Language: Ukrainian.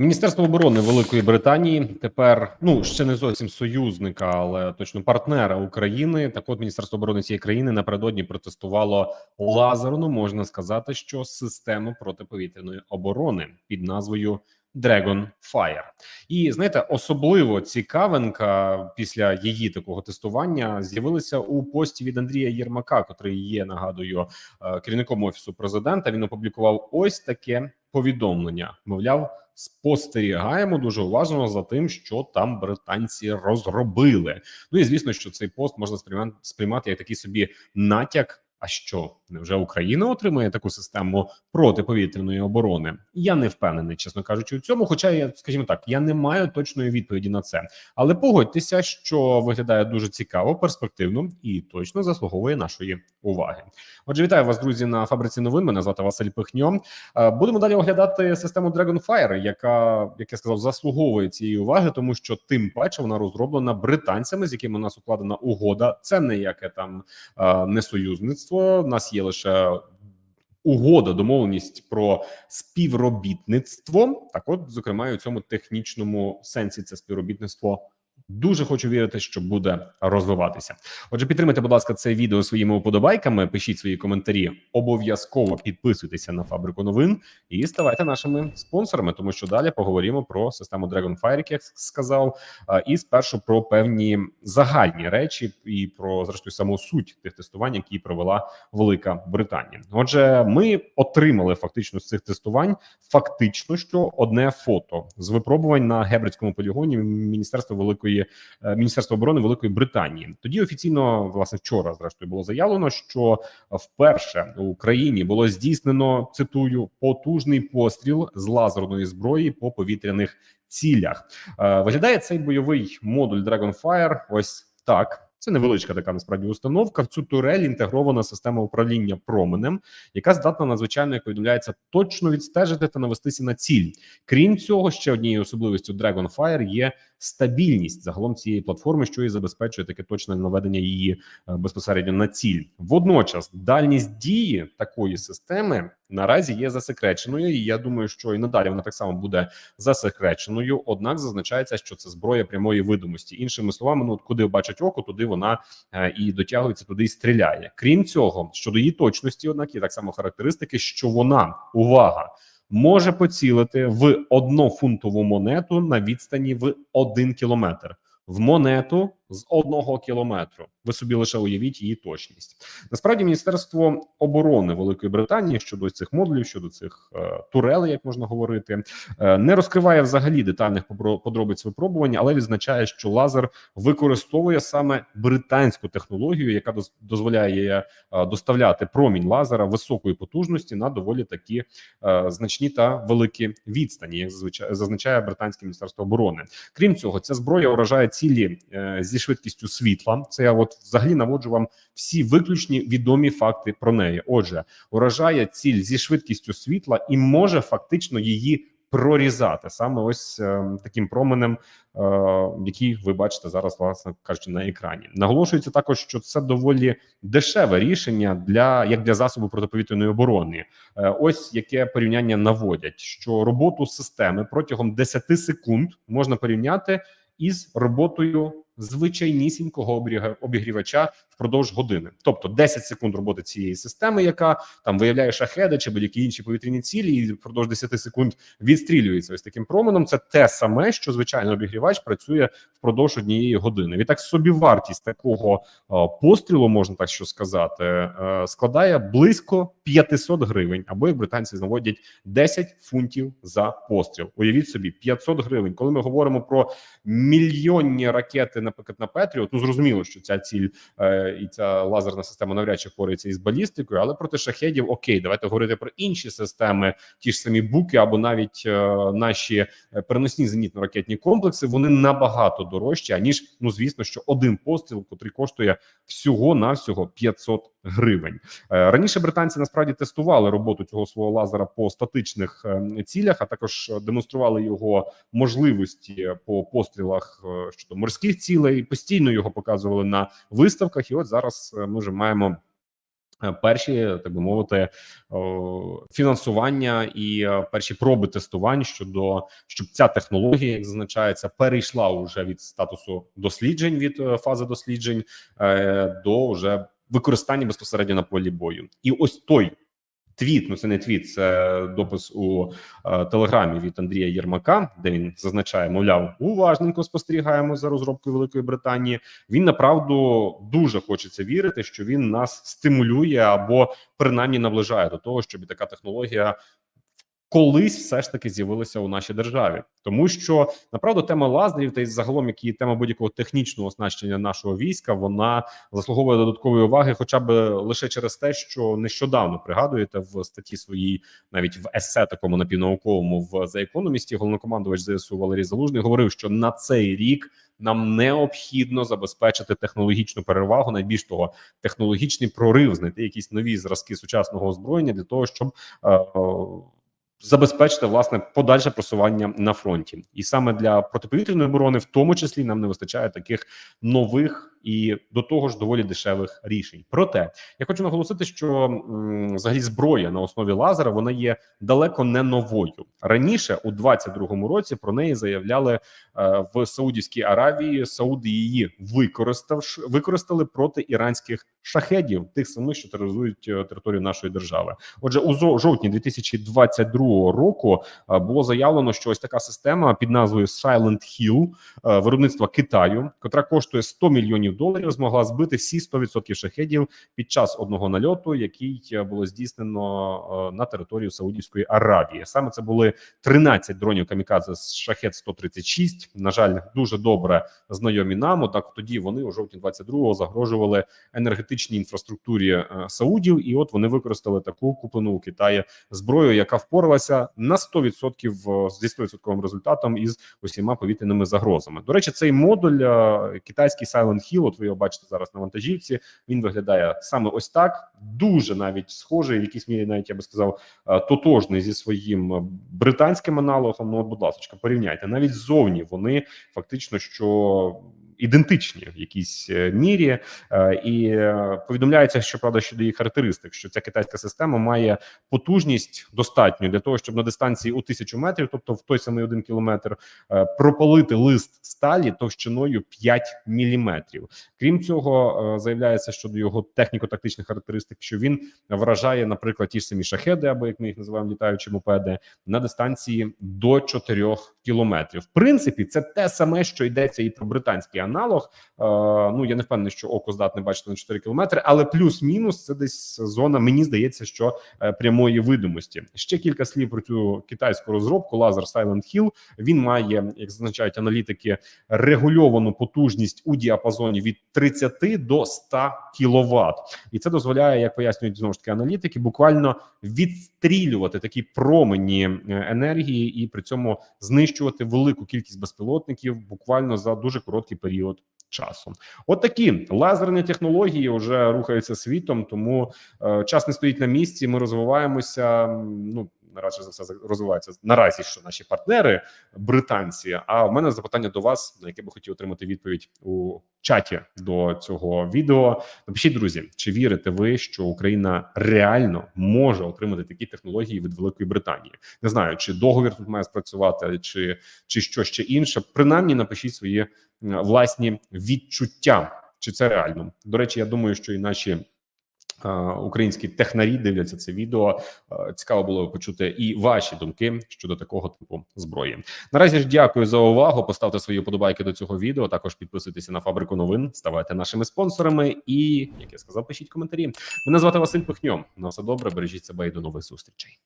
Міністерство оборони Великої Британії тепер ну ще не зовсім союзника, але точно партнера України. Так, от міністерство оборони цієї країни напередодні протестувало лазерну, можна сказати, що систему протиповітряної оборони під назвою Dragon Fire. І знаєте, особливо цікавинка після її такого тестування з'явилася у пості від Андрія Єрмака, котрий є нагадую е, керівником офісу президента. Він опублікував ось таке повідомлення. Мовляв, спостерігаємо дуже уважно за тим, що там британці розробили. Ну і звісно, що цей пост можна сприймати як такий собі натяк. А що невже Україна отримає таку систему протиповітряної оборони? Я не впевнений, чесно кажучи, у цьому. Хоча я скажімо так, я не маю точної відповіді на це, але погодьтеся, що виглядає дуже цікаво, перспективно і точно заслуговує нашої уваги. Отже, вітаю вас, друзі, на фабриці новин. Мене звати Василь Пихньо. Е, Будемо далі оглядати систему Dragonfire, яка як я сказав, заслуговує цієї уваги, тому що тим паче вона розроблена британцями, з якими у нас укладена угода. Це не яке там е, не союзництво. У нас є лише угода, домовленість про співробітництво. Так, от, зокрема, і у цьому технічному сенсі це співробітництво. Дуже хочу вірити, що буде розвиватися. Отже, підтримайте, будь ласка, це відео своїми уподобайками. Пишіть свої коментарі. Обов'язково підписуйтеся на фабрику новин і ставайте нашими спонсорами, тому що далі поговоримо про систему Dragonfire, як сказав, і спершу про певні загальні речі і про зрештою саму суть тих тестувань, які провела Велика Британія. Отже, ми отримали фактично з цих тестувань фактично що одне фото з випробувань на Гебридському полігоні Міністерства Великої е, Міністерства оборони Великої Британії. Тоді офіційно, власне, вчора, зрештою, було заявлено, що вперше в Україні було здійснено цитую потужний постріл з лазерної зброї по повітряних цілях. Е, Виглядає цей бойовий модуль Dragonfire ось так. Це невеличка така насправді установка. В цю турель інтегрована система управління променем, яка здатна надзвичайно, як повідомляється, точно відстежити та навестися на ціль. Крім цього, ще однією особливістю Dragonfire є стабільність загалом цієї платформи, що і забезпечує таке точне наведення її е, безпосередньо на ціль. Водночас, дальність дії такої системи наразі є засекреченою. І я думаю, що і надалі вона так само буде засекреченою. Однак зазначається, що це зброя прямої видимості. Іншими словами, ну куди бачить око, туди вона е, і дотягується, туди і стріляє. Крім цього, щодо її точності, однак є так само характеристики, що вона увага. Може поцілити в однофунтову монету на відстані в один кілометр. В монету з одного кілометру. Ви собі лише уявіть її точність. Насправді, міністерство оборони Великої Британії щодо цих модулів, щодо цих е, турелей, як можна говорити, е, не розкриває взагалі детальних подробиць випробування, але відзначає, що лазер використовує саме британську технологію, яка доз- дозволяє е, доставляти промінь лазера високої потужності на доволі такі е, значні та великі відстані, як зазвичай зазначає британське міністерство оборони. Крім цього, ця зброя уражає цілі е, зі швидкістю світла. Це я от взагалі наводжу вам всі виключні відомі факти про неї. Отже, уражає ціль зі швидкістю світла і може фактично її прорізати саме ось е, таким променем, е, який ви бачите зараз, власне кажучи, на екрані. Наголошується також, що це доволі дешеве рішення для як для засобу протиповітряної оборони. Е, ось яке порівняння наводять, що роботу системи протягом 10 секунд можна порівняти із роботою звичайнісінького обігрівача впродовж години, тобто 10 секунд роботи цієї системи, яка там виявляє шахеди чи будь-які інші повітряні цілі, і впродовж 10 секунд відстрілюється ось таким променем. Це те саме, що звичайний обігрівач працює впродовж однієї години. Відтак собівартість такого пострілу, можна так що сказати, е, складає близько 500 гривень, або як британці наводять 10 фунтів за постріл. Уявіть собі, 500 гривень. Коли ми говоримо про мільйонні ракети, наприклад, на Петріот, ну зрозуміло, що ця ціль е, і ця лазерна система навряд чи впорається із балістикою, але проти шахедів окей, давайте говорити про інші системи, ті ж самі буки, або навіть е, наші е, переносні зенітно-ракетні комплекси. Вони набагато дорожчі, аніж ну звісно, що один постріл, котрий коштує всього навсього 500 гривень. Е, Раніше британці насправді тестували роботу цього свого лазера по статичних е, цілях, а також демонстрували його можливості по пострілах е, щодо морських цілей. Постійно його показували на виставках. І от зараз ми вже маємо перші, так би мовити, фінансування і перші проби тестувань щодо щоб ця технологія, як зазначається, перейшла уже від статусу досліджень від фази досліджень до вже використання безпосередньо на полі бою. І ось той твіт, ну це не твіт, це допис у е, телеграмі від Андрія Єрмака, де він зазначає, мовляв, уважненько спостерігаємо за розробкою Великої Британії. Він направду дуже хочеться вірити, що він нас стимулює або принаймні наближає до того, щоб така технологія. Колись все ж таки з'явилася у нашій державі, тому що направду тема лазерів та й загалом, як і тема будь-якого технічного оснащення нашого війська, вона заслуговує додаткової уваги, хоча б лише через те, що нещодавно пригадуєте в статті своїй, навіть в есе такому напівнауковому в The Economist, головнокомандувач ЗСУ Валерій Залужний говорив, що на цей рік нам необхідно забезпечити технологічну перевагу. Найбільш того, технологічний прорив, знайти якісь нові зразки сучасного озброєння для того, щоб е, е, забезпечити власне подальше просування на фронті, і саме для протиповітряної оборони, в тому числі, нам не вистачає таких нових і до того ж доволі дешевих рішень. Проте я хочу наголосити, що м, взагалі зброя на основі лазера вона є далеко не новою. Раніше у 22-му році про неї заявляли е, в Саудівській Аравії. Сауди її використавши використали проти іранських шахедів, тих самих, що тероризують е, територію нашої держави. Отже, у жовтні 2022 року е, було заявлено, що ось така система під назвою Silent Hill виробництва Китаю, котра коштує 100 мільйонів доларів, змогла збити всі 100% шахедів під час одного нальоту, який е, було здійснено е, на територію Саудівської Аравії. Саме це були 13 дронів камікадзе з шахет 136 На жаль, дуже добре знайомі нам. Однак тоді вони у жовтні 22-го загрожували енергетичній інфраструктурі е, Саудів, і от вони використали таку куплену у Китаї зброю, яка впоралася на 100% зі 100% результатом із усіма повітряними загрозами. До речі, цей модуль китайський Silent Hill, от ви його бачите зараз на вантажівці. Він виглядає саме ось так, дуже навіть схожий, в якійсь мірі, навіть я би сказав, е, тотожний зі своїм е, британським аналогом. Ну, от, будь ласка, порівняйте навіть ззовні вони фактично що. Ідентичні в якійсь е, мірі, Е, і е, повідомляється, що правда щодо їх характеристик, що ця китайська система має потужність достатню для того, щоб на дистанції у тисячу метрів, тобто в той самий один кілометр, пропалити лист сталі товщиною 5 міліметрів. Крім цього, заявляється щодо його техніко-тактичних характеристик, що він вражає, наприклад, ті ж самі шахеди, або як ми їх називаємо літаючі мопеди, на дистанції до 4 кілометрів. В принципі, це те саме, що йдеться і про британський аналог. Е, ну я не впевнений, що око здатне бачити на 4 кілометри, але плюс-мінус це десь зона. Мені здається, що е, прямої видимості. Ще кілька слів про цю китайську розробку. Лазер Silent Hill. Він має, як зазначають аналітики, регульовану потужність у діапазоні від 30 до 100 кВт. І це дозволяє, як пояснюють знову ж таки аналітики, буквально відстрілювати такі промені е, енергії і при цьому знищувати велику кількість безпілотників буквально за дуже короткий період. Часу, от такі лазерні технології вже рухаються світом, тому е, час не стоїть на місці. Ми розвиваємося. Ну наразі за все розвиваються наразі, що наші партнери британці. А в мене запитання до вас, на яке би хотів отримати відповідь у чаті до цього відео. Напишіть, друзі, чи вірите ви, що Україна реально може отримати такі технології від Великої Британії? Не знаю, чи договір тут має спрацювати, чи, чи що ще інше. Принаймні, напишіть свої власні відчуття. Чи це реально? До речі, я думаю, що і наші українські технарі дивляться це відео. Цікаво було почути і ваші думки щодо такого типу зброї. Наразі ж дякую за увагу. Поставте свої подобайки до цього відео. Також підписуйтеся на фабрику новин, ставайте нашими спонсорами. І як я сказав, пишіть коментарі. Мене звати Василь Пихньо. На все добре, бережіть себе і до нових зустрічей.